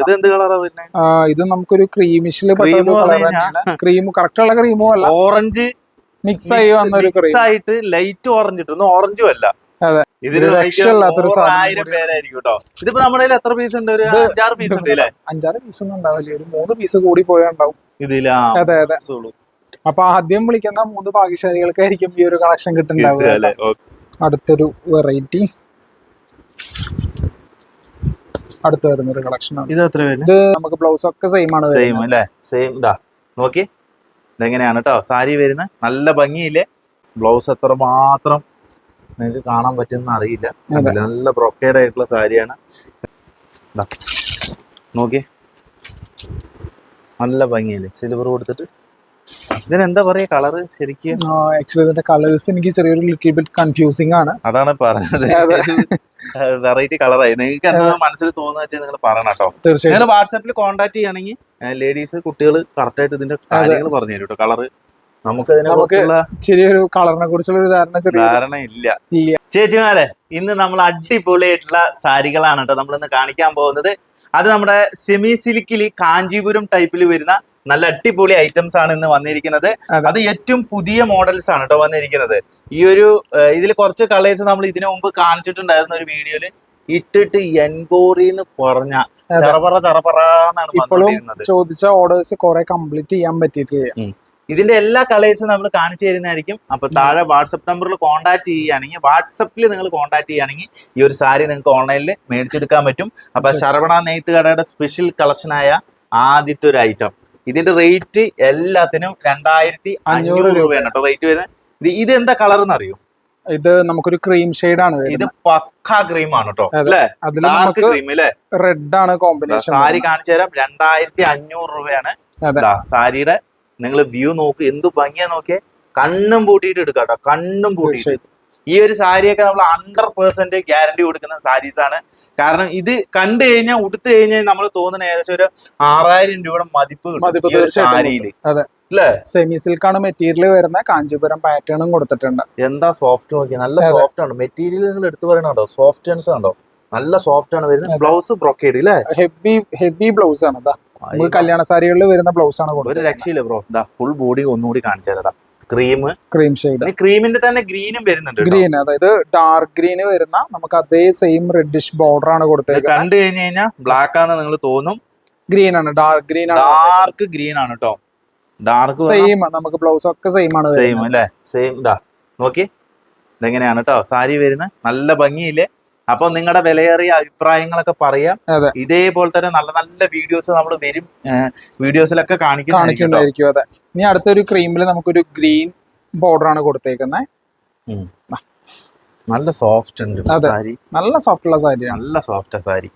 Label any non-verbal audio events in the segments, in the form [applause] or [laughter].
ഇത് എന്ത് കളറാ വരുന്നത് ആ, ഇത് നമുക്കൊരു ക്രീമിഷിൽ ക്രീം കറക്റ്റ് ഉള്ള ക്രീമോ അല്ല. ഓറഞ്ച് മിക്സ് ആയി വന്ന ഒരു ക്രീം മിക്സ് ആയിട്ട് ലൈറ്റ് ഓറഞ്ച് ഇട്ടു. ഓറഞ്ചും അല്ല. അതെ. ഇതിന് ഇത് ആയിരം പേരായിരിക്കും കേട്ടോ ഇതിപ്പോ നമ്മുടെ കയ്യിൽ എത്ര പീസ് ഉണ്ട്? ഒരു അഞ്ചാറ് പീസ് ഉണ്ട് അല്ലേ? അഞ്ചാറ് പീസ് ഒന്നും ഉണ്ടാവില്ല. ഒരു മൂന്ന് പീസ് കൂടി പോയാൽ ഉണ്ടാവും. ഇതിലാ അതെ അതെ. അപ്പൊ ആദ്യം വിളിക്കുന്ന മൂന്ന് ഭാഗ്യശാലികൾക്കായിരിക്കും ഈ ഒരു കളക്ഷൻ കിട്ടുന്നുണ്ടാവുക അടുത്തൊരു വെറൈറ്റി അടുത്ത് വരുന്ന ഒരു കളക്ഷൻ ആണ്. ഇത് എത്ര ഇത് നമുക്ക് ബ്ലൗസ് ഒക്കെ സെയിം ആണ് സെയിം അല്ലേ? സെയിം ഇതാ നോക്കി. ഇതെങ്ങനെയാണ് കേട്ടോ സാരി വരുന്നത് നല്ല ഭംഗിയില്ലേ? ബ്ലൗസ് എത്ര മാത്രം നിങ്ങൾക്ക് കാണാൻ പറ്റുന്ന അറിയില്ല. നല്ല ബ്രൊക്കേഡ് ആയിട്ടുള്ള സാരിയാണ്. നോക്കി. നല്ല ഭംഗിയല്ലേ? സിൽവർ കൊടുത്തിട്ട് ഇതിനെന്താ പറയാ കളർ ശരിക്കും? ആക്ച്വലി ഇതിന്റെ കളേഴ്സ് എനിക്ക് ചെറിയൊരു ലിറ്റിൽ ബിറ്റ് കൺഫ്യൂസിംഗ് ആണ്. അതാണ് പറഞ്ഞത്. വെറൈറ്റി കളറായി നിങ്ങൾക്ക് എന്താ മനസ്സിൽ തോന്നുന്ന വെച്ചാൽ നിങ്ങൾ പറയണം കേട്ടോ. തീർച്ചയായും നിങ്ങൾ വാട്സാപ്പിൽ കോൺടാക്ട് ചെയ്യുകയാണെങ്കിൽ ലേഡീസ് കുട്ടികൾ കറക്റ്റ് ആയിട്ട് ഇതിന്റെ കാര്യങ്ങൾ പറഞ്ഞു തരും കേട്ടോ. കളർ നമുക്ക് അതിനെ കുറിച്ചുള്ള ചെറിയൊരു കളറിനെ കുറിച്ചുള്ള ഒരു ധാരണ ധാരണ ഇല്ല ഇല്ല. ചേച്ചിമാരെ ഇന്ന് നമ്മൾ അടിപൊളിയായിട്ടുള്ള സാരികളാണ് കേട്ടോ നമ്മൾ ഇന്ന് കാണിക്കാൻ പോകുന്നത്. അത് നമ്മുടെ സെമി സിലിക്കിൽ കാഞ്ചീപുരം ടൈപ്പിൽ വരുന്ന നല്ല അടിപൊളി ഐറ്റംസ് ആണ് ഇന്ന് വന്നിരിക്കുന്നത്. അത്. ഏറ്റവും പുതിയ മോഡൽസ് ആണ് കേട്ടോ വന്നിരിക്കുന്നത്. ഈ ഒരു ഇതിൽ കുറച്ച് കളേഴ്സ് നമ്മൾ ഇതിനു മുമ്പ് കാണിച്ചിട്ടുണ്ടായിരുന്ന ഒരു വീഡിയോയിൽ ഇട്ടിട്ട് എൻബോറിന്ന് പറഞ്ഞ. ചറപറ ചറപറാന്നാണ് ഇപ്പോഴും ചോദിച്ച ഓർഡേഴ്സ് കുറെ കംപ്ലീറ്റ് ചെയ്യാൻ പറ്റിയിട്ടില്ല? ഇതിന്റെ എല്ലാ കളേഴ്സും നമ്മൾ കാണിച്ചു തരുന്നതായിരിക്കും. അപ്പൊ താഴെ വാട്സപ്പ് നമ്പറിൽ കോൺടാക്ട് ചെയ്യുകയാണെങ്കിൽ വാട്സപ്പിൽ നിങ്ങൾ കോൺടാക്ട് ചെയ്യുകയാണെങ്കിൽ ഈ ഒരു സാരി നിങ്ങൾക്ക് ഓൺലൈനിൽ മേടിച്ചെടുക്കാൻ പറ്റും. അപ്പൊ ശരി. ശരവണ നെയ്ത്ത് കടയുടെ സ്പെഷ്യൽ കളക്ഷനായ ആദ്യത്തെ ഒരു ഐറ്റം ഇതിന്റെ റേറ്റ് എല്ലാത്തിനും രണ്ടായിരത്തി അഞ്ഞൂറ് രൂപയാണ് കേട്ടോ റേറ്റ് വരുന്നത്. ഇത് എന്താ കളർ എന്ന് അറിയോ ഇത് നമുക്കൊരു ക്രീം ഷെയ്ഡ് ആണ് ഇത് പക്ക ക്രീം ആണ് കേട്ടോ. ഡാർക്ക് ക്രീം അല്ലേ? റെഡ് ആണ് കോമ്പിനേഷൻ സാരി കാണിച്ചു തരാം. രണ്ടായിരത്തി അഞ്ഞൂറ് രൂപയാണ്. സാരിയുടെ നിങ്ങൾ വ്യൂ നോക്ക്. എന്ത് ഭംഗിയാ നോക്കിയേ? കണ്ണും പൂട്ടിയിട്ട് എടുക്കാം കേട്ടോ. കണ്ണും പൂട്ടിയിട്ട്. ഈ ഒരു സാരിയൊക്കെ നമ്മൾ ഹൺഡ്രഡ് പെർസെന്റ് ഗ്യാരണ്ടി കൊടുക്കുന്ന സാരീസ് ആണ്. കാരണം ഇത് കണ്ടു കഴിഞ്ഞാൽ ഉടുത്തു കഴിഞ്ഞാൽ നമ്മൾ തോന്നുന്ന ഏകദേശം ഒരു ആറായിരം രൂപയുടെ മതിപ്പ് കിട്ടും. അല്ലേ സെമി സിൽക്ക് ആണ് മെറ്റീരിയൽ വരുന്ന കാഞ്ചീപുരം പാറ്റേണും കൊടുത്തിട്ടുണ്ട്. എന്താ സോഫ്റ്റ് നോക്കി നല്ല സോഫ്റ്റ് ആണ്? മെറ്റീരിയൽ നിങ്ങൾ എടുത്തു പറയണോ സോഫ്റ്റ്നെസ് ഉണ്ടോ നല്ല സോഫ്റ്റ് ആണ് വരുന്നത്. ബ്ലൗസ് ബ്രൊക്കേഡ് അല്ലേ ഹെവി ഹെവി ബ്ലൗസ് ആണ്. കല്യാണ സാരികളിൽ വരുന്ന ബ്ലൗസ് ആണ് ഒരു രക്ഷയില്ല ബ്രോ. ദാ ഫുൾ ബോഡി ഒന്നുകൂടി കാണിച്ചു തരാം. ക്രീം ക്രീം ഷെയ്ഡ് ക്രീമിന്റെ തന്നെ ഗ്രീനും വരുന്നുണ്ട് ഗ്രീൻ അതായത് ഡാർക്ക് ഗ്രീന് വരുന്ന നമുക്ക് അതേ സെയിം റെഡിഷ് ബോർഡർ ആണ് കൊടുത്തത് കണ്ടു കഴിഞ്ഞു കഴിഞ്ഞാൽ ബ്ലാക്ക് ആണ് നിങ്ങൾ തോന്നും. ഗ്രീൻ ആണ് ഡാർക്ക് ഗ്രീൻ ആണ് ഡാർക്ക് ഗ്രീൻ ആണ് കേട്ടോ. ഡാർക്ക് സെയിം നമുക്ക് ബ്ലൗസ് ഒക്കെ സെയിം ആണ് സെയിം അല്ലേ? സെയിം ഇതാ നോക്കി ഇതെങ്ങനെയാണ് കേട്ടോ? സാരി വരുന്ന നല്ല ഭംഗിയില്ലേ അപ്പൊ നിങ്ങളുടെ വിലയേറിയ അഭിപ്രായങ്ങളൊക്കെ പറയാം. ഇതേപോലെ തന്നെ നല്ല നല്ല വീഡിയോസ് നമ്മൾ വരും. വീഡിയോസിലൊക്കെ. കാണിക്കുന്നുണ്ടായിരിക്കും. അതെ. ഇനി അടുത്തൊരു ക്രീമിൽ നമുക്കൊരു ഗ്രീൻ ബോർഡർ ആണ് കൊടുത്തേക്കുന്നത് നല്ല സോഫ്റ്റ് ഉണ്ട് സാരി. നല്ല സോഫ്റ്റ് ഉള്ള സാരി നല്ല സോഫ്റ്റ് സാരി.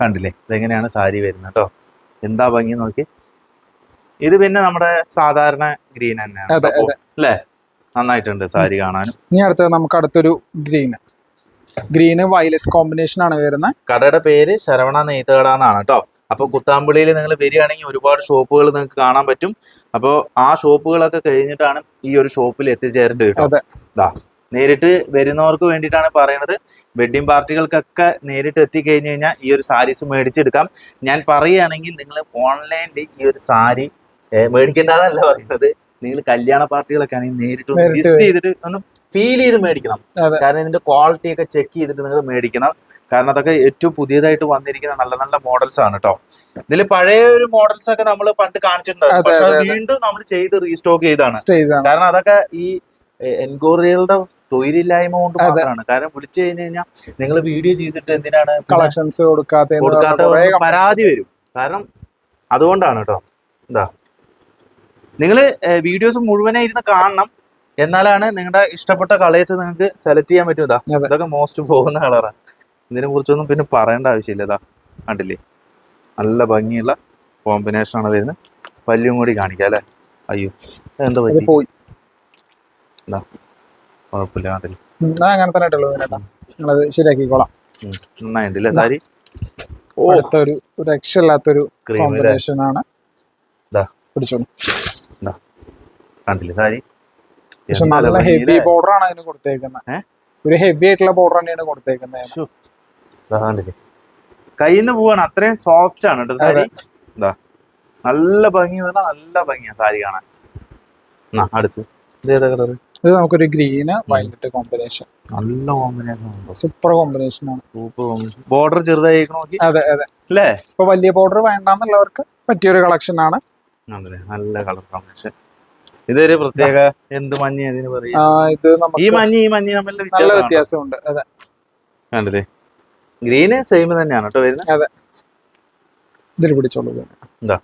കണ്ടില്ലേ? ഇതെങ്ങനെയാണ് സാരി വരുന്നത് കേട്ടോ എന്താ ഭംഗി നോക്കി. ഇത് പിന്നെ നമ്മുടെ സാധാരണ ഗ്രീൻ തന്നെയാണ്. അല്ലേ നന്നായിട്ടുണ്ട് സാരി കാണാനും. ഇനി അടുത്തത് നമുക്ക് അടുത്തൊരു ഗ്രീൻ ഗ്രീന് വയലറ്റ് കോമ്പിനേഷൻ ആണ് വരുന്നത്. കടയുടെ പേര് ശരവണ നെയ്ത്തുകട എന്നാണ് കേട്ടോ അപ്പൊ കുത്താമ്പുള്ളിയിൽ നിങ്ങൾ വരികയാണെങ്കിൽ ഒരുപാട് ഷോപ്പുകൾ നിങ്ങൾക്ക് കാണാൻ പറ്റും. അപ്പോൾ ആ ഷോപ്പുകളൊക്കെ കഴിഞ്ഞിട്ടാണ് ഈ ഒരു ഷോപ്പിൽ എത്തിച്ചേരേണ്ടത് കേട്ടോ നേരിട്ട് വരുന്നവർക്ക് വേണ്ടിയിട്ടാണ് പറയുന്നത്. വെഡ്ഡിംഗ് പാർട്ടികൾക്കൊക്കെ നേരിട്ട് എത്തിക്കഴിഞ്ഞ് കഴിഞ്ഞാൽ ഈ ഒരു സാരീസ് മേടിച്ചെടുക്കാം. ഞാൻ പറയുകയാണെങ്കിൽ നിങ്ങൾ ഓൺലൈനിൽ ഈ ഒരു സാരി മേടിക്കേണ്ടതല്ല പറയുന്നത്. നിങ്ങൾ കല്യാണ പാർട്ടികളൊക്കെ ആണെങ്കിൽ നേരിട്ട് ലിസ്റ്റ് നേരിട്ട് വിസിറ്റ് ചെയ്തിട്ട് ഒന്ന് ഫീൽ ചെയ്ത് മേടിക്കണം. കാരണം ഇതിന്റെ ക്വാളിറ്റി ഒക്കെ ചെക്ക് ചെയ്തിട്ട് നിങ്ങൾ മേടിക്കണം. കാരണം അതൊക്കെ ഏറ്റവും പുതിയതായിട്ട് വന്നിരിക്കുന്ന നല്ല നല്ല മോഡൽസ് ആണ് കേട്ടോ ഇതിൽ പഴയ ഒരു മോഡൽസ് ഒക്കെ നമ്മൾ പണ്ട് കാണിച്ചിട്ടുണ്ടായിരുന്നു പക്ഷെ. വീണ്ടും നമ്മൾ ചെയ്ത് റീസ്റ്റോക്ക് ചെയ്താണ് കാരണം അതൊക്കെ ഈ എൻക്വയറികളുടെ തൊഴിലില്ലായ്മ കൊണ്ട് മാത്രമാണ്. കാരണം വിളിച്ചു കഴിഞ്ഞു കഴിഞ്ഞാൽ നിങ്ങൾ വീഡിയോ ചെയ്തിട്ട് എന്തിനാണ് കളക്ഷൻസ് കൊടുക്കാത്ത കൊടുക്കാത്ത പരാതി വരും. കാരണം അതുകൊണ്ടാണ് കേട്ടോ എന്താ? നിങ്ങൾ വീഡിയോസ് മുഴുവനായി ഇരുന്ന് കാണണം. എന്നാലാണ് നിങ്ങളുടെ ഇഷ്ടപ്പെട്ട കളേഴ്സ് നിങ്ങൾക്ക് സെലക്ട് ചെയ്യാൻ പറ്റും ഇതാ ഇതൊക്കെ മോസ്റ്റ് പോകുന്ന കളറാണ് ഇതിനെ കുറിച്ചൊന്നും പിന്നെ പറയേണ്ട ആവശ്യമില്ല ഇതാ കണ്ടില്ലേ? നല്ല ഭംഗിയുള്ള കോമ്പിനേഷൻ ആണ് വരുന്നത്. പല്ലും കൂടി കാണിക്കാം അല്ലേ? അയ്യോ എന്താ പറ്റി? പോയി. കുഴപ്പമില്ല അങ്ങനെ തന്നെ ശരിയാക്കിക്കോളാം. ഉം, നന്നായിട്ടുണ്ട് സാരി? ഓ ഒരു രക്ഷയില്ലാത്തൊരു കോമ്പിനേഷൻ ആണ്. കണ്ടില്ലേ സാരി? പക്ഷെ നല്ല ഹെവി? ബോർഡർ ആണ് അതിന് കൊടുത്തേക്കുന്നത് ഒരു ഹെവി ആയിട്ടുള്ള ബോർഡർ തന്നെയാണ് കൊടുത്തേക്കുന്നത് കയ്യിൽ നിന്ന് പോവാണ്. അത്രയും സോഫ്റ്റ് ആണ് കേട്ടോ. സാരി. ഇതാ നല്ല ഭംഗി പറഞ്ഞാൽ നല്ല ഭംഗിയാ സാരി കാണാൻ. എന്നാ അടുത്ത്. ഇത് ഏതാ കളർ ഇത് നമുക്കൊരു ഗ്രീന് വൈലറ്റ് കോമ്പിനേഷൻ. നല്ല കോമ്പിനേഷൻ സൂപ്പർ കോമ്പിനേഷൻ ആണ്. സൂപ്പർ ബോർഡർ ചെറുതായി നോക്കി. അതെ അതെ. അല്ലേ ഇപ്പൊ വലിയ ബോർഡർ വേണ്ടാന്നുള്ളവർക്ക് പറ്റിയൊരു കളക്ഷൻ ആണ്. നല്ല കളർ കോമ്പിനേഷൻ ഇതൊരു പ്രത്യേക എന്ത് മഞ്ഞ പറയും. ഇത് ഈ മഞ്ഞ ഈ മഞ്ഞ തമ്മിൽ നല്ല വ്യത്യാസം വ്യത്യാസമുണ്ട്. അതെ. കണ്ടില്ലേ? ഗ്രീന് സെയിം തന്നെയാണ് കേട്ടോ വരുന്നത് അതെ. ഇതിൽ പിടിച്ചോളൂ എന്താ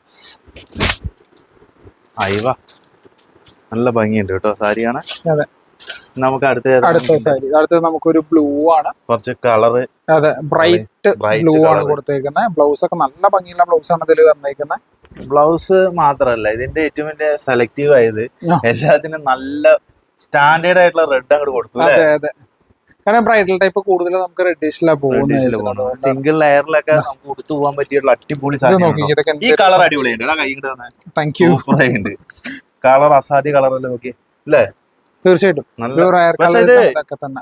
അയവ നല്ല ഭംഗിയുണ്ട് കേട്ടോ സാരിയാണ് അതെ. നമുക്ക് അടുത്ത അടുത്ത സാരി. അടുത്തത് നമുക്കൊരു ബ്ലൂ ആണ്. കുറച്ച് കളറ്. അതെ. ബ്രൈറ്റ് ബ്ലൂ ആണ്. കൊടുത്തേക്കുന്നത് ബ്ലൗസ് ഒക്കെ നല്ല ഭംഗിയുള്ള ബ്ലൗസ് ആണ് ഇതിൽ വന്നേക്കുന്നത് ബ്ലൗസ് മാത്രല്ല ഇതിന്റെ ഏറ്റവും വലിയ സെലക്റ്റീവ് ആയത് എല്ലാത്തിനും നല്ല സ്റ്റാൻഡേർഡ് ആയിട്ടുള്ള റെഡ് അങ്ങോട്ട് കൊടുത്തു കാരണം ബ്രൈഡൽ ടൈപ്പ് കൂടുതൽ നമുക്ക് റെഡിഷിലാണ് പോകുന്നത് സിംഗിൾ ലെയറിലൊക്കെ നമുക്ക് കൊടുത്തു പോകാൻ പറ്റിയുള്ള അടിപൊളി സാധനം ഈ കളർ അടിപൊളിയുണ്ട് താങ്ക് യു കളർ അസാധ്യ കളറല്ലേ നോക്കി അല്ലേ തീർച്ചയായിട്ടും.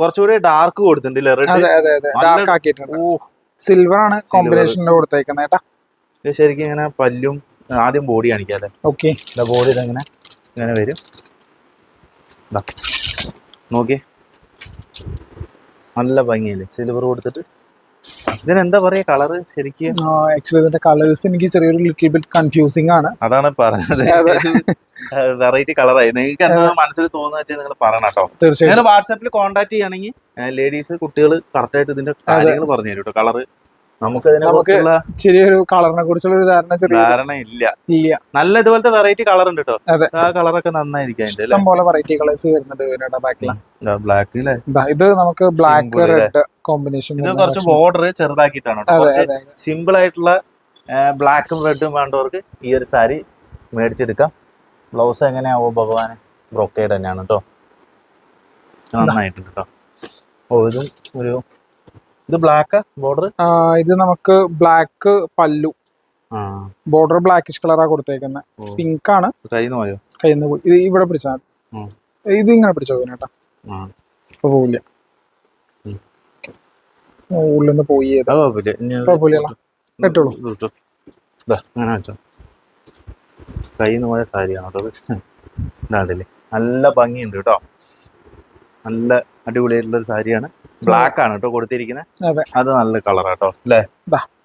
കുറച്ചുകൂടി ഡാർക്ക് കൊടുത്തിട്ടുണ്ട് സിൽവർ ആണ് കോമ്പിനേഷനിൽ കൊടുത്തേക്കുന്നേട്ടാ ശരിക്കും ഇങ്ങനെ പല്ലും ആദ്യം ബോഡി കാണിക്കാം അല്ലേ ഓക്കെ ഇതാ ബോഡി ഇതെങ്ങനെ ഇങ്ങനെ വരും. ഇതാ നോക്കിയേ. നല്ല ഭംഗിയല്ലേ? സിൽവർ കൊടുത്തിട്ട്. ഇതിനെന്താ പറയാ കളറ് ശരിക്കും? ആക്ച്വലി ഇതിന്റെ കളേഴ്സ് എനിക്ക് ചെറിയൊരു ലിറ്റിൽ ബിറ്റ് കൺഫ്യൂസിംഗ് ആണ്. അതാണ് പറഞ്ഞത്. വെറൈറ്റി കളറായി നിങ്ങൾക്ക് എന്താ മനസ്സിൽ തോന്നുന്ന വെച്ചാൽ നിങ്ങൾ പറയണം കേട്ടോ. തീർച്ചയായും വാട്സാപ്പിൽ കോൺടാക്ട് ചെയ്യുകയാണെങ്കിൽ ലേഡീസ് കുട്ടികൾ കറക്റ്റ് ആയിട്ട് ഇതിന്റെ കാര്യങ്ങൾ പറഞ്ഞു തരും കേട്ടോ. കളറ് നമുക്ക് ചെറിയൊരു കളറിനെ കുറിച്ചുള്ള ഒരു ധാരണ ചെറിയ ധാരണ ഇല്ല. ഇല്ല. നല്ല ഇതുപോലത്തെ വെറൈറ്റി കളർ ഉണ്ട് കേട്ടോ. ആ കളറൊക്കെ നന്നായിരിക്കും ഇഷ്ടം പോലെ വെറൈറ്റി കളേഴ്സ് വരുന്നുണ്ട് ബാക്കിൽ ബ്ലാക്ക് ഇത് നമുക്ക് ബ്ലാക്ക് റെഡ് കോമ്പിനേഷൻ ഇത് കുറച്ച് ബോർഡർ ചെറുതാക്കിയിട്ടാണ് സിമ്പിൾ ആയിട്ടുള്ള ബ്ലാക്കും റെഡും വേണ്ടവർക്ക് ഈ ഒരു സാരി മേടിച്ചെടുക്കാം. ബ്ലൗസ് എങ്ങനെയാവോ ഭഗവാന്? ബ്രൊക്കേഡ് തന്നെയാണ് കേട്ടോ നന്നായിട്ടുണ്ട് കേട്ടോ ഓ ഇതും ഒരു ഇത് ബ്ലാക്ക് ബോർഡർ ഇത് നമുക്ക് ബ്ലാക്ക് പല്ലു. ബോർഡർ ബ്ലാക്കിഷ് കളറാ കൊടുത്തേക്കുന്നത്. പിങ്ക് ആണ്. കയ്യിൽ പോയോ? കയ്യിൽ നിന്ന് പോയി. ഇത് ഇവിടെ പിടിച്ചാൽ മതി. ഇത് ഇങ്ങനെ പിടിച്ചോ കേട്ടോ. ആ. ഇപ്പൊ പോവില്ല. ഉള്ളിൽ നിന്ന് പോയി ഇട്ടോളൂ. അങ്ങനെ വെച്ചോ. കയ്യിൽ നിന്ന് പോയ സാരിയാണ് കേട്ടോ ഇതാണ്ടില്ലേ നല്ല ഭംഗിയുണ്ട് കേട്ടോ. നല്ല അടിപൊളിയായിട്ടുള്ള ഒരു സാരിയാണ്. ബ്ലാക്ക് ആണ് കേട്ടോ കൊടുത്തിരിക്കുന്നത് അത്. നല്ല കളറാട്ടോ അല്ലേ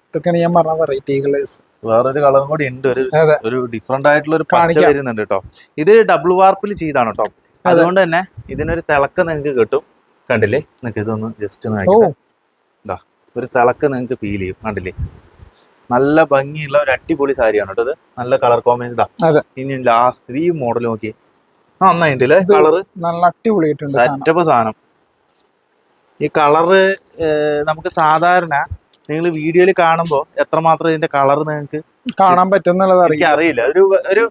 ഇതൊക്കെയാണ് ഞാൻ പറഞ്ഞ വെറൈറ്റി കളേഴ്സ് വേറൊരു കളറും കൂടി ഉണ്ട്. ഒരു ഒരു ഡിഫറെന്റ് ആയിട്ടുള്ള ഒരു പച്ച. വരുന്നുണ്ട് കേട്ടോ ഇത് ഡബിൾ വാർപ്പിൽ ചെയ്താണ് കേട്ടോ അതുകൊണ്ട് തന്നെ ഇതിനൊരു തിളക്കം നിങ്ങൾക്ക് കിട്ടും. കണ്ടില്ലേ? നിങ്ങൾക്ക് ഇതൊന്ന് ജസ്റ്റ് ഒന്ന് ഇതാ ഒരു തിളക്കം നിങ്ങൾക്ക് ഫീൽ ചെയ്യും. കണ്ടില്ലേ? നല്ല ഭംഗിയുള്ള ഒരു അടിപൊളി സാരിയാണ് കേട്ടോ ഇത്. നല്ല കളർ കോമ്പിനേഷൻ ഇതാ ഇനി ലാ ഇത് ഈ മോഡൽ നോക്കി നന്നായിട്ടുണ്ട് അല്ലേ ഇത് കളറ്? നല്ല അടിപൊളിയായിട്ടുണ്ട് സാധനം. സെറ്റപ്പ് സാധനം. ഈ കളറ് നമുക്ക് സാധാരണ നിങ്ങൾ വീഡിയോയിൽ കാണുമ്പോൾ എത്രമാത്രം ഇതിന്റെ കളർ നിങ്ങൾക്ക് കാണാൻ പറ്റുന്നുള്ളത് അറിയില്ല. ഒരു ഒരു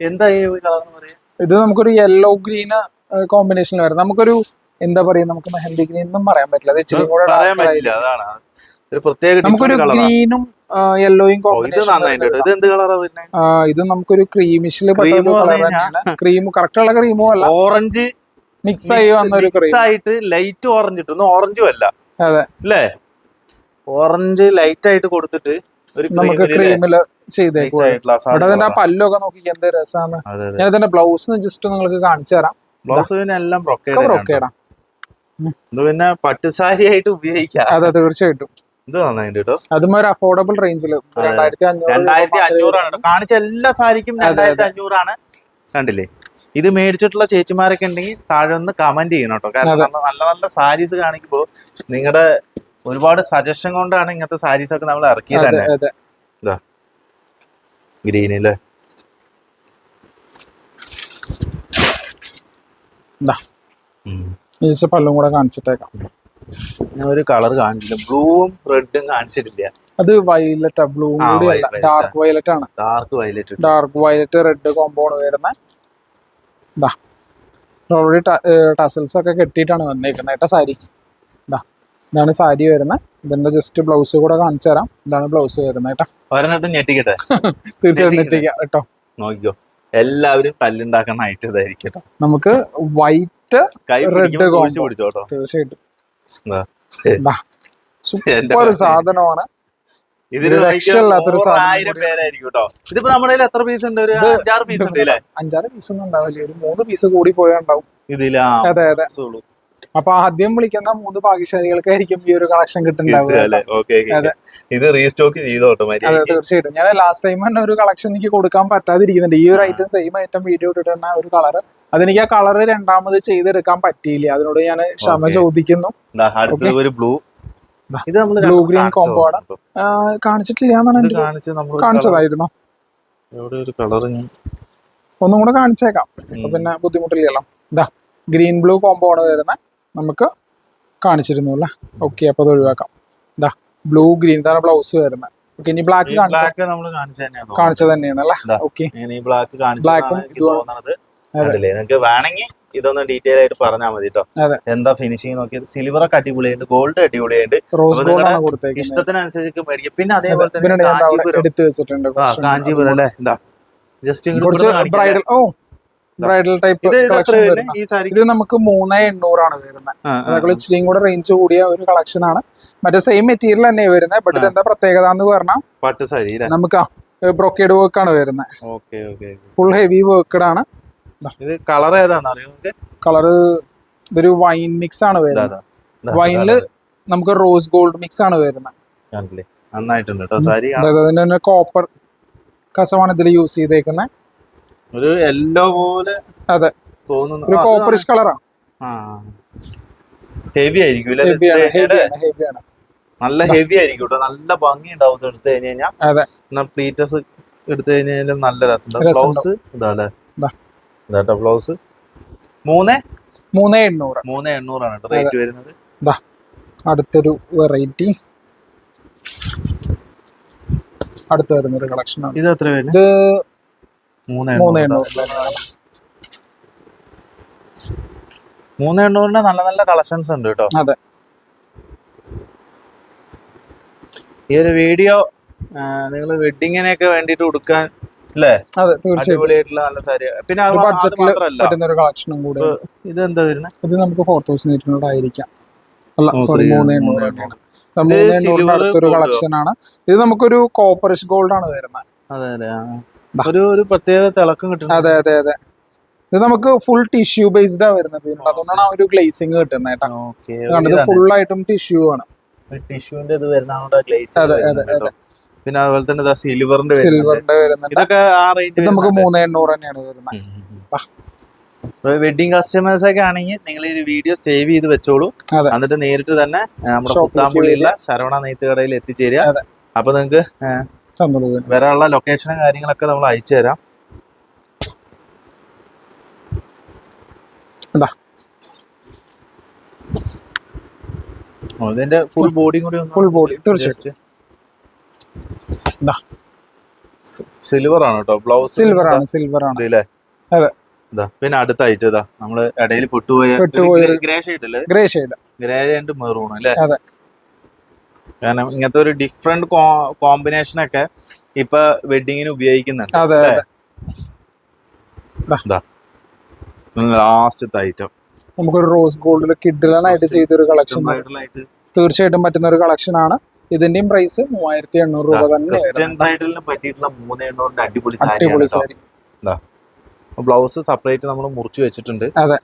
എന്താ ഈ കളർ എന്ന് പറയാ? ഇത് നമുക്കൊരു യെല്ലോ ഗ്രീൻ കോമ്പിനേഷൻ വരും. നമുക്കൊരു എന്താ പറയാ നമുക്ക് മെഹന്തി ഗ്രീൻ എന്നും പറയാൻ പറ്റില്ല. അത് ഇച്ചിരി കൂടെ പറയാൻ പറ്റില്ല. അതാണ്. ഒരു പ്രത്യേക നമുക്കൊരു ഗ്രീനും യെല്ലോയും ഇത് എന്ത് കളറാ നമുക്കൊരു ക്രീമിഷിൽ ക്രീം കറക്റ്റ് ഉള്ള ക്രീമും അല്ല. ഓറഞ്ച് മിക്സ് ആയി വന്ന ഒരു ക്രീം ആയിട്ട് ലൈറ്റ് ഓറഞ്ച് ഇട്ടു. ഓറഞ്ചും അല്ല. അതെ. അല്ലേ ഓറഞ്ച് ലൈറ്റ് ആയിട്ട് കൊടുത്തിട്ട് നമുക്ക് ക്രീമിൽ ചെയ്തേക്കും. പല്ലൊക്കെ നോക്കി എന്ത് രസമാണ് ഞാൻ ഇതിന്റെ ബ്ലൗസ് ജസ്റ്റ് നിങ്ങൾക്ക് കാണിച്ചു തരാം. ബ്ലൗസ് പിന്നെ എല്ലാം ബ്രൊക്കേഡ് ഇത് പിന്നെ പട്ടുസാരി ആയിട്ട് ഉപയോഗിക്കാം. അതെ തീർച്ചയായിട്ടും. ഇത് നന്നായിട്ട് കേട്ടോ. അതും ഒരു അഫോർഡബിൾ റേഞ്ചിൽ രണ്ടായിരത്തി അഞ്ഞൂറാണ് കാണിച്ച എല്ലാ സാരിക്കും. രണ്ടായിരത്തി അഞ്ഞൂറാണ് കണ്ടില്ലേ? ഇത് മേടിച്ചിട്ടുള്ള ചേച്ചിമാരൊക്കെ ഉണ്ടെങ്കിൽ താഴെ ഒന്ന് കമന്റ് ചെയ്യണം കേട്ടോ. കാരണം നല്ല നല്ല സാരീസ് കാണിക്കുമ്പോൾ നിങ്ങളുടെ ഒരുപാട് സജഷൻ കൊണ്ടാണ് ഇങ്ങനത്തെ സാരീസ് ഒക്കെ നമ്മൾ ഇറക്കിയത് തന്നെ. ഇതാ. ജസ്റ്റ് പല്ലും കൂടെ കാണിച്ചിട്ടേക്കാം. ഞാൻ ഒരു കളർ കാണിച്ചില്ല ബ്ലൂവും റെഡും കാണിച്ചിട്ടില്ല. അത് വയലറ്റ് ബ്ലൂ ഡാർക്ക് വയലറ്റ് ആണ്. Dark violet dark violet red compound വരുന്ന. ഇതാ ഓൾറെഡി ടസൽസ് ഒക്കെ കെട്ടിട്ടാണ് വന്നേക്കുന്നത് കേട്ടോ സാരി. ഇതാ ഇതാണ് സാരി വരുന്നത് ഇതിന്റെ ജസ്റ്റ് ബ്ലൗസ് കൂടെ കാണിച്ചു തരാം. ഇതാണ് ബ്ലൗസ് വരുന്നത് കേട്ടോ ഒരെണ്ണിട്ട് ഞെട്ടിക്കട്ടെ? [laughs] തീർച്ചയായിട്ടും കേട്ടോ. നോക്കിക്കോ. എല്ലാവരും തല്ലുണ്ടാക്കുന്ന ഐറ്റം ഇതായിരിക്കും കേട്ടോ. നമുക്ക് വൈറ്റ് റെഡ് കോമ്പോ തീർച്ചയായിട്ടും. സൂപ്പർ സാധനമാണ്. ഇതിന് ആയിരം പേരായിരിക്കും കേട്ടോ. ഇതിപ്പോ നമ്മുടെ കയ്യിൽ എത്ര പീസ് ഉണ്ട്? ഒരു ഇത് അഞ്ചാറ് പീസ് ഉണ്ട് അല്ലേ? അഞ്ചാറ് പീസ് ഒന്നും ഉണ്ടാവില്ല. ഒരു മൂന്ന് പീസ് കൂടി ഇതിലാ അതെ അതെ. അപ്പൊ ആദ്യം വിളിക്കുന്ന മൂന്ന് ഭാഗ്യശാലികൾക്കായിരിക്കും ഈ ഒരു കളക്ഷൻ കിട്ടുന്നുണ്ടാവുക ഇത് റീസ്റ്റോക്ക് ചെയ്തോ തീർച്ചയായിട്ടും. ഞാൻ ലാസ്റ്റ് ടൈം തന്നെ ഒരു കളക്ഷൻ എനിക്ക് കൊടുക്കാൻ പറ്റാതിരിക്കുന്നുണ്ട്. ഈ ഒരു ഐറ്റം സെയിം ഐറ്റം വീഡിയോ ഇട്ടിട്ട് ഒരു കളർ അതെനിക്ക് ആ കളർ രണ്ടാമത് ചെയ്തെടുക്കാൻ പറ്റിയില്ല. അതിനോട് ഞാൻ ക്ഷമ ചോദിക്കുന്നു. ഒരു ബ്ലൂ ഇത് നമ്മൾ ബ്ലൂ ഗ്രീൻ കോംബോ ആണ്. കാണിച്ചിട്ടില്ല എന്നാണ് കാണിച്ചതായിരുന്നു. ഒന്നും കൂടെ കാണിച്ചേക്കാം. പിന്നെ ബുദ്ധിമുട്ടില്ലല്ലോ. ഇതാ ഗ്രീൻ ബ്ലൂ കോംബോ ആണ് വരുന്നത്. നമുക്ക് കാണിച്ചിരുന്നു അല്ലേ? ഓക്കെ അപ്പൊ അത് ഒഴിവാക്കാം. ഇതാ ബ്ലൂ ഗ്രീൻ ഇതാണ് ബ്ലൗസ് വരുന്നത്. ഓക്കെ ഇനി ബ്ലാക്ക് കാണിച്ചത് തന്നെയാണ് അല്ലേ. ഓക്കെ ബ്ലാക്ക് കണ്ടില്ലേ? നിങ്ങൾക്ക് വേണമെങ്കിൽ ഇതൊന്ന് ഡീറ്റെയിൽ ആയിട്ട് പറഞ്ഞാൽ മതി കേട്ടോ എന്താ ഫിനിഷിംഗ് നോക്കിയത്? സിൽവർ ഒക്കെ അടിപൊളിയുണ്ട് ഗോൾഡ് അടിപൊളിയുണ്ട് ഇഷ്ടത്തിനനുസരിച്ച് മേടിക്കും. പിന്നെ അതേപോലെ തന്നെ കാഞ്ചിപുരം. അല്ലേ? എന്താ just bridal oh bridal type ഇത് നമുക്ക് മൂന്ന് എണ്ണൂറാണ് വരുന്നത്. അതേപോലെ ഇച്ചിരിയും കൂടെ റേഞ്ച് കൂടിയ ഒരു കളക്ഷൻ ആണ്. മറ്റേ സെയിം മെറ്റീരിയൽ തന്നെ വരുന്നത് ബട്ട് ഇത് എന്താ പ്രത്യേകത എന്ന് പറഞ്ഞാൽ പട്ട് സാരി നമുക്ക് ബ്രോക്കേഡ് വർക്ക് ആണ് വരുന്നത്. ഫുൾ ഹെവി വർക്കഡ് ആണ്. ഇത്. കളർ ഏതാന്ന് അറിയോ കളറ് ഇതൊരു വൈൻ മിക്സ് ആണ് വരുന്നത്. വൈനിൽ. നമുക്ക് റോസ് ഗോൾഡ് മിക്സ് ആണ് വരുന്നത്. നന്നായിട്ടുണ്ട് കേട്ടോ സാരി അതിന്റെ തന്നെ കോപ്പർ കസവാണ് ഇതിൽ യൂസ് ചെയ്തേക്കുന്നത് ഒരു യെല്ലോ പോലെ അതെ. തോന്നുന്നു. ഒരു കോപ്പറിഷ് കളറാണ് ഹെവി ആയിരിക്കും നല്ല ഹെവി ആയിരിക്കും കേട്ടോ നല്ല ഭംഗി ഉണ്ടാവും ഇത് എടുത്തു കഴിഞ്ഞ് കഴിഞ്ഞാൽ പ്ലീറ്റസ് എടുത്തു കഴിഞ്ഞാലും നല്ല രസമുണ്ടാവും. ബ്ലൗസ് ഇതാ അല്ലേ. ഇതാട്ടോ ബ്ലൗസ് മൂന്ന്? മൂന്ന് എണ്ണൂറ്. മൂന്ന് എണ്ണൂറാണ് റേറ്റ് വരുന്നത്. അടുത്തൊരു വെറൈറ്റി അടുത്ത് വരുന്നൊരു കളക്ഷൻ ആണ്. ഇത് എത്ര ഇത് മൂന്ന് എണ്ണൂറ്. മൂന്ന് എണ്ണൂറിന്റെ നല്ല നല്ല കളക്ഷൻസ് ഉണ്ട് കേട്ടോ. അതെ. ഈ ഒരു വീഡിയോ നിങ്ങൾ വെഡിങ്ങിനൊക്കെ വേണ്ടിയിട്ട് കൊടുക്കാൻ അല്ലേ? അതെ തീർച്ചയായിട്ടും. അടിപൊളിയായിട്ടുള്ള നല്ല സാരി. പിന്നെ ഒരു പറ്റുന്ന കളക്ഷനും കൂടെ ഇത് എന്താ വരുന്നത് ഇത് നമുക്ക് ഫോർ തൗസൻഡ് എയ്റ്റ് ഹൺഡ്രഡ് ആയിരിക്കാം. അല്ല സോറി മൂന്ന് മൂന്ന് ഇത് എണ്ണൂറിന്റെ അടുത്തൊരു കളക്ഷൻ ആണ്. ഇത് നമുക്കൊരു കോപ്പറേഷൻ ഗോൾഡ് ആണ് വരുന്നത് അതെ അതെ ഒരു ഒരു പ്രത്യേക തിളക്കം അതെ അതെ അതെ. ഇത് നമുക്ക് ഫുൾ ടിഷ്യൂ ബേസ്ഡ് ആ വരുന്നത് അതുകൊണ്ടാണ് ഒരു ഗ്ലേസിംഗ് കിട്ടുന്നത് കേട്ടോ. ഇത് ഫുൾ ആയിട്ടും ടിഷ്യൂ ആണ്. ടിഷ്യൂന്റെ ഇത് വരുന്ന ഗ്ലേസ് അതെ, അതെ, പിന്നെ അതുപോലെ തന്നെ സിൽവറിന്റെ സിൽവറിന്റെ വരുന്നുണ്ട്. ഇതൊക്കെ ആ റേഞ്ച് നമുക്ക് മൂന്ന് എണ്ണൂറ് തന്നെയാണ് വരുന്നത്. വെഡിങ് കസ്റ്റമേഴ്സ് ഒക്കെ ആണെങ്കിൽ നിങ്ങൾ ഈ വീഡിയോ സേവ് ചെയ്ത് വെച്ചോളൂ. എന്നിട്ട് നേരിട്ട് തന്നെ നമ്മുടെ പുത്താമ്പള്ളിയുള്ള ശരവണ നെയ്ത്ത് കടയിൽ എത്തിച്ചേരുക. അപ്പൊ നിങ്ങൾക്ക് വരാനുള്ള ലൊക്കേഷനും കാര്യങ്ങളൊക്കെ നമ്മൾ അയച്ചു തരാം. ഇതിന്റെ ഫുൾ ബോഡി കൂടി ഫുൾ ബോഡി തീർച്ചയായിട്ടും. സിൽവർ ആണ് കേട്ടോ ബ്ലൗസ് സിൽവർ ആണ് സിൽവർ ആണ്. അല്ലേ അതെ. പിന്നെ അടുത്ത ഐറ്റം ഇതാ നമ്മൾ ഇടയിൽ പൊട്ടുപോയ grey shade grey shade grey and maroon അല്ലേ? അതെ. കാരണം ഇങ്ങനത്തെ ഒരു ഡിഫറെന്റ് കോമ്പിനേഷൻ ഒക്കെ ഇപ്പൊ വെഡിങ്ങിന് ഉപയോഗിക്കുന്നുണ്ട്. അതെ ലാസ്റ്റത്തെ ഐറ്റം നമുക്കൊരു റോസ് ഗോൾഡിൽ കിഡിലനായിട്ട് ചെയ്തൊരു കളക്ഷൻ തീർച്ചയായിട്ടും പറ്റുന്ന ഒരു കളക്ഷൻ ആണ്. ഇതിന്റെയും പ്രൈസ് മൂവായിരത്തി എണ്ണൂറ് രൂപ തന്നെ അടിപൊളി സാരി. ബ്ലൗസ് സെപ്പറേറ്റ് നമ്മൾ മുറിച്ച് വെച്ചിട്ടുണ്ട്. അതെ.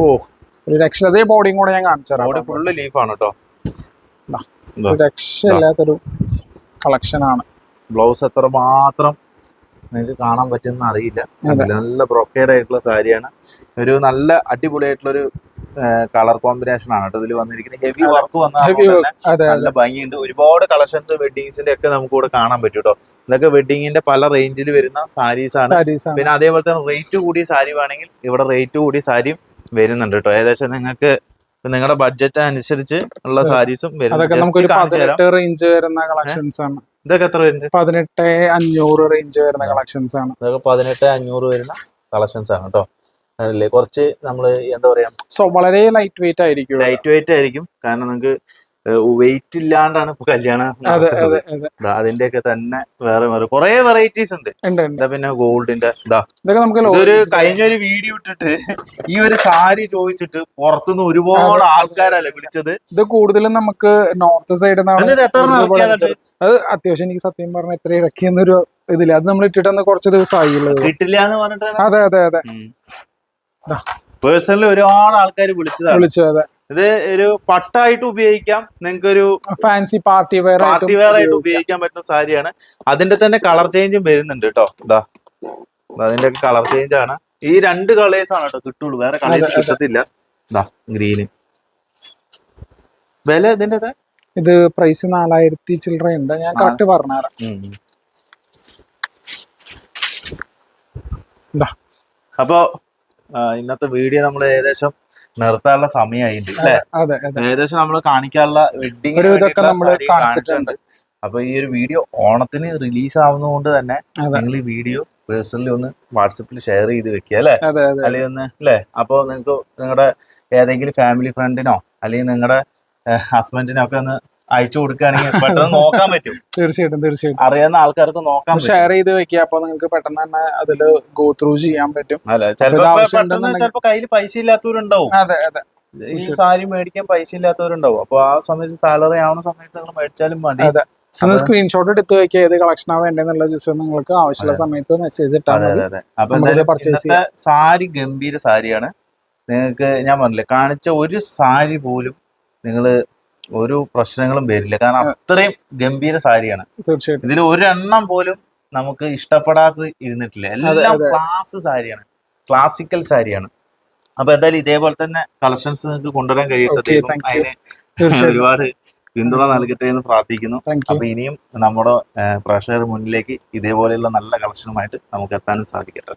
ഓ ഒരു രക്ഷ അതേ ബോഡിയും കൂടെ ഞാൻ കാണിച്ചു ബോഡി ഫുൾ ഫുള്ള് ലീഫാണ് കേട്ടോ രക്ഷയില്ലാത്തൊരു കളക്ഷൻ ആണ്. ബ്ലൗസ് എത്ര മാത്രം നിങ്ങൾക്ക് കാണാൻ പറ്റുന്ന അറിയില്ല നല്ല ബ്രൊക്കേഡ് ആയിട്ടുള്ള സാരിയാണ്. ഒരു നല്ല അടിപൊളിയായിട്ടുള്ള ഒരു കളർ കോമ്പിനേഷൻ ആണ് കേട്ടോ ഇതിൽ വന്നിരിക്കുന്നത്. ഹെവി വർക്ക് വന്ന നല്ല ഭംഗിയുണ്ട്. ഒരുപാട് കളക്ഷൻസ് വെഡിങ്സിന്റെ ഒക്കെ നമുക്ക് ഇവിടെ കാണാൻ പറ്റും കേട്ടോ. ഇതൊക്കെ വെഡിങ്ങിന്റെ പല റേഞ്ചിൽ വരുന്ന സാരീസ് ആണ്. പിന്നെ അതേപോലെ തന്നെ റേറ്റ് കൂടിയ സാരി വേണമെങ്കിൽ ഇവിടെ റേറ്റ് കൂടിയ സാരിയും വരുന്നുണ്ട് കേട്ടോ. ഏകദേശം നിങ്ങൾക്ക് നിങ്ങളുടെ ബഡ്ജറ്റ് അനുസരിച്ച് ഉള്ള സാരീസും വരുന്നുണ്ട്. റേഞ്ച് വരുന്ന കളക്ഷൻസ് ആണ്. ഇതൊക്കെ എത്ര വരുന്നത് പതിനെട്ട് അഞ്ഞൂറ് റേഞ്ച് വരുന്ന കളക്ഷൻസ് ആണ്. ഇതൊക്കെ പതിനെട്ട് അഞ്ഞൂറ് വരുന്ന കളക്ഷൻസ് ആണ് കേട്ടോ. അതല്ലേ കുറച്ച് നമ്മൾ എന്താ പറയാ? സോ വളരെ ലൈറ്റ് വെയിറ്റ് ആയിരിക്കും ലൈറ്റ് വെയിറ്റ് ആയിരിക്കും. കാരണം നമുക്ക് വെയിറ്റ് ഇല്ലാണ്ടാണ് ഇപ്പൊ കല്യാണം അതിന്റെ ഒക്കെ തന്നെ വേറെ വേറെ കുറെ വെറൈറ്റീസ് ഉണ്ട്. ഉണ്ട് പിന്നെ ഗോൾഡിന്റെ ഇതാ ഒരു വീഡിയോ ഇട്ടിട്ട് ഈ ഒരു സാരി ചോദിച്ചിട്ട് പുറത്തുനിന്ന് ഒരുപാട് ആൾക്കാരല്ലേ വിളിച്ചത്? ഇത് കൂടുതലും നമുക്ക് നോർത്ത് സൈഡിൽ നിന്നാണ് അത് അത്യാവശ്യം എനിക്ക് സത്യം പറഞ്ഞ എത്ര ഇറക്കിയെന്നൊരു ഇതില്ല. അത് നമ്മൾ ഇട്ടിട്ട് കുറച്ച് ദിവസമായുള്ളത് കിട്ടില്ല എന്ന് പറഞ്ഞിട്ട് അതെ അതെ അതെ. പേഴ്സണലി ഒരുപാട് ആൾക്കാർ വിളിച്ചതാണ്. വിളിച്ചത് ഇത് ഒരു പട്ടായിട്ട് ഉപയോഗിക്കാം. നിങ്ങൾക്ക് ഒരു fancy party wear party wear ആയിട്ട് ഉപയോഗിക്കാൻ പറ്റുന്ന സാരിയാണ്. അതിന്റെ തന്നെ കളർ ചേഞ്ചും വരുന്നുണ്ട് കേട്ടോ. ഇതാ അതിന്റെ കളർ ചേഞ്ച് ആണ്. ഈ രണ്ട് കളേഴ്സ് ആണ് കേട്ടോ കിട്ടുള്ളൂ. വേറെ കളേഴ്സ്. കിട്ടത്തില്ല. ഇതാ ഗ്രീന് വില ഇതിന്റെ? ഇത് പ്രൈസ് നാലായിരത്തി ചില്ലറ ഉണ്ട് ഞാൻ കറക്റ്റ് പറഞ്ഞുതരാം. അപ്പോ ഇന്നത്തെ വീഡിയോ നമ്മൾ ഏകദേശം നിർത്താനുള്ള അല്ലെ? അതെ ഏകദേശം നമ്മൾ കാണിക്കാനുള്ള വെഡിങ് കാണിച്ചിട്ടുണ്ട്. അപ്പൊ ഈ ഒരു വീഡിയോ ഓണത്തിന് റിലീസ് ആവുന്നതുകൊണ്ട് തന്നെ നിങ്ങൾ ഈ വീഡിയോ പേഴ്സണലി ഒന്ന് വാട്സപ്പിൽ ഷെയർ ചെയ്ത് വെക്കുക അല്ലെ? അല്ലെങ്കിൽ ഒന്ന് അല്ലേ? അപ്പോൾ നിങ്ങൾക്ക് നിങ്ങളുടെ ഏതെങ്കിലും ഫാമിലി ഫ്രണ്ടിനോ അല്ലെങ്കിൽ നിങ്ങളുടെ ഹസ്ബൻഡിനോ ഒക്കെ ഒന്ന് അയച്ചു കൊടുക്കുകയാണെങ്കിൽ പെട്ടെന്ന് നോക്കാൻ പറ്റും. തീർച്ചയായിട്ടും തീർച്ചയായിട്ടും. അറിയാവുന്ന ആൾക്കാർക്ക് നോക്കാൻ ഷെയർ ചെയ്ത് വെക്കുക അപ്പൊ നിങ്ങൾക്ക് പെട്ടെന്ന് തന്നെ അതിൽ ഗോ ത്രൂ ചെയ്യാൻ പറ്റും. അല്ലെ ചിലപ്പോ പെട്ടെന്ന് ചിലപ്പോ കയ്യിൽ പൈസ ഇല്ലാത്തവരുണ്ടാവും. അതെ അതെ. ഈ സാരി മേടിക്കാൻ പൈസ ഇല്ലാത്തവരുണ്ടാവും. അപ്പൊ ആ സമയത്ത് സാലറി ആവുന്ന സമയത്ത് നിങ്ങൾ മേടിച്ചാലും മതി. അതെ. ഒന്ന് സ്ക്രീൻഷോട്ട് എടുത്ത് വെക്കുക ഏത് കളക്ഷനാ വേണ്ടതെന്നുള്ള ജസ്റ്റ് നിങ്ങൾക്ക് ആവശ്യമുള്ള സമയത്ത് മെസ്സേജ് ഇട്ടാൽ മതി. എന്തായാലും സാരി ഗംഭീര സാരിയാണ്. നിങ്ങൾക്ക് ഞാൻ പറഞ്ഞില്ലേ കാണിച്ച ഒരു സാരി പോലും നിങ്ങൾ ഒരു പ്രശ്നങ്ങളും വരില്ല. കാരണം അത്രയും ഗംഭീര സാരിയാണ്. തീർച്ചയായിട്ടും. ഇതിൽ ഒരെണ്ണം പോലും നമുക്ക് ഇഷ്ടപ്പെടാതെ ഇരുന്നിട്ടില്ല. എല്ലാം. ക്ലാസ് സാരിയാണ്. ക്ലാസിക്കൽ സാരിയാണ്. അപ്പൊ എന്തായാലും ഇതേപോലെ തന്നെ കളക്ഷൻസ് നിങ്ങൾക്ക് കൊണ്ടുവരാൻ കഴിയട്ടെ. അതിന് ഒരുപാട് പിന്തുണ നൽകട്ടെ എന്ന് പ്രാർത്ഥിക്കുന്നു. അപ്പൊ ഇനിയും നമ്മുടെ പ്രേക്ഷകർ മുന്നിലേക്ക് ഇതേപോലെയുള്ള നല്ല കളക്ഷനുമായിട്ട് നമുക്ക് എത്താനും സാധിക്കട്ടെ.